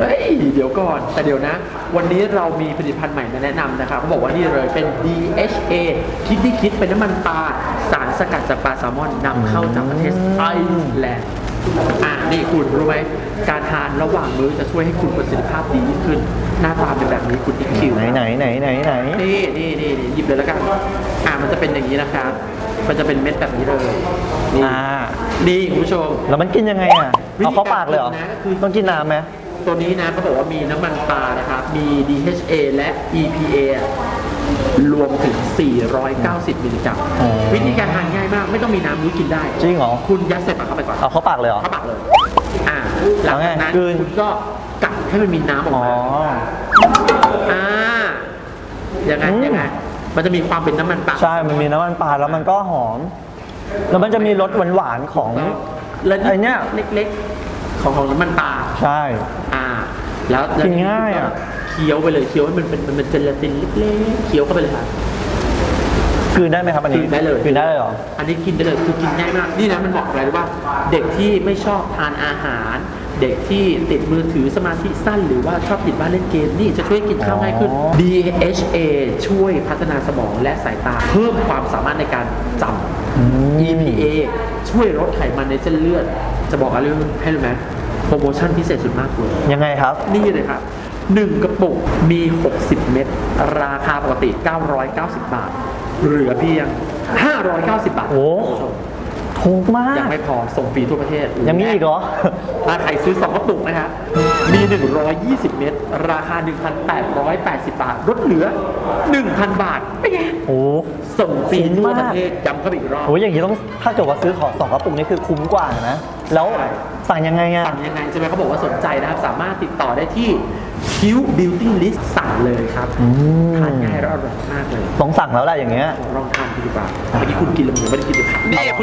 เฮ้ย เดี๋ยวก่อน แต่เดี๋ยวนะ วันนี้เรามีผลิตภัณฑ์ใหม่มาแนะนำนะครับเขาบอกว่านี่เลยเป็น DHA คิดที่คิดเป็นน้ำมันปลาสารสกัดจากปลาแซลมอนนำเข้าจากประเทศไอซ์แลนด์อะนี่คุณรู้ไหมการทานระหว่างมื้อจะช่วยให้คุณประสิทธิภาพดียิ่งขึ้น หน้าตาเป็นแบบนี้คุณอีคิวไหนไหนไหนไหนไหนนี่นี่นี่นี่หยิบเลยแล้วกัน อะมันจะเป็นอย่างนี้นะครับมันจะเป็นเม็ดแบบนี้เลยนี่อ่า นี่คุณผู้ชม แล้วมันกินยังไงอะวิธีเอาเข้าปากเลยเหรอการกินนะก็คือ ต้องกินน้ำไหม ตัวนี้นะเขาบอกว่ามีน้ำมันปลานะครับ มี DHA และ EPA รวมถึง 490 มิลลิกรัมอ๋อ วิธีการทานง่ายมาก ไม่ต้องมีน้ำนี้กินได้ จริงเหรอคุณยัดใส่ปากเข้าไปก่อนเอาเข้าปากเลยเหรอ เข้าปากเลย อ่าหลังจากนั้นเอาไงกลืน คุณก็กัดให้มันมีน้ำออกอ๋อ มาอ่ายังไงอืม ยังไง มันจะมีความเป็นน้ำมันปลา ใช่มันมีน้ำมันปลาแล้วมันก็หอม แล้วมันจะมีรสหวานๆของ แล้วไอ้เนี่ย เล็กๆ ของของน้ำมันปลาใช่ อ่า แล้วแล้วกินง่ายอะเคี้ยวไปเลยเคี้ยวให้มันเป็นมันเป็นเจลาตินเล็กๆเคี้ยวเข้าไปเลยครับกลืนได้ไหมครับอันนี้กินได้เลยกลืนได้เลยเหรอ อันนี้กินได้เลยคือกินง่ายมาก นี่นะมันบอกอะไรรู้ป่ะเด็กที่ไม่ชอบทานอาหาร เด็กที่ติดมือถือสมาธิสั้น หรือว่าชอบติดบ้านเล่นเกมนี่จะช่วยกินข้าวง่ายขึ้นอ๋อ DHA ช่วยพัฒนาสมองและสายตา เพิ่มความสามารถในการจำ EPA ช่วยลดไขมันในเส้นเลือด จะบอกอะไรให้รู้ไหมโปรโมชั่นพิเศษสุดมากเลย ยังไงครับ นี่เลยครับ1กระปุกมี 60 เม็ดราคาปกติ 990 บาท เหลือเพียง 590 บาทโอ้ ถูกมาก ยังไม่พอส่งฟรีทั่วประเทศยังมีอีกเหรอ ถ้าใครซื้อ 2กระปุกนะครับมี 120 เม็ดราคา 1,880 บาทลดเหลือ 1,000 บาทเป็นไงโอ้ส่งฟรีคุ้มทั่วมากประเทศย้ำเข้าไปอีกรอบโหอย่างนี้ต้องถ้าเกิดว่าซื้อของสองกระปุกนี่คือคุ้มกว่านะ แล้วใช่สั่งยังไงอะสั่งยังไงใช่ไหมเขาบอกว่าสนใจนะครับ สามารถติดต่อได้ที่ Q Beauty List สั่งเลยครับอืมทานง่ายและอร่อยมากเลยต้องสั่งแล้วแหละอย่างเงี้ยลองทานดูดีกว่าเมื่อกี้คุณกินแล้วผมยังไม่ได้กินเลยครับนี่คุณ